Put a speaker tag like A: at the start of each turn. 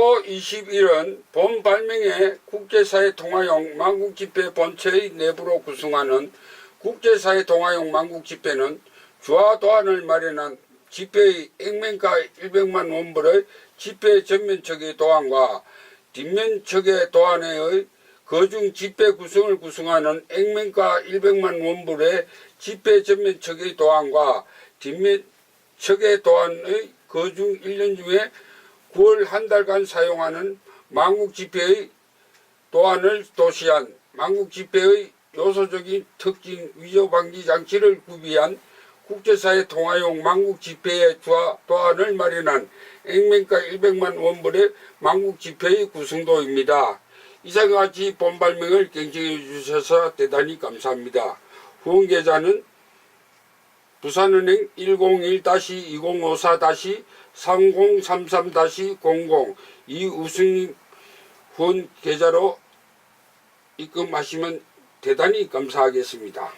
A: 4조 21은 본 발명의 국제사회 통화용 만국집회 본체의 내부로 구성하는 국제사회 통화용 만국집회는 주화 도안을 마련한 집회의 액면가 100만 원불의 집회 전면적의 도안과 뒷면적의 도안의 거중 집회 구성을 구성하는 액면가 100만 원불의 집회 전면적의 도안과 뒷면적의 도안의 거중 1년 중에 9월 한 달간 사용하는 만국 집회의 도안을 도시한 만국 집회의 요소적인 특징 위조 방지 장치를 구비한 국제사회 통화용 만국 집회의 주화 도안을 마련한 액면가 100만 원불의 만국 집회의 구성도입니다. 이상과 같이 본 발명을 경청해 주셔서 대단히 감사합니다. 후원 계좌는 부산은행 101-2054-3033-00 이 우승 후원 계좌로 입금하시면 대단히 감사하겠습니다.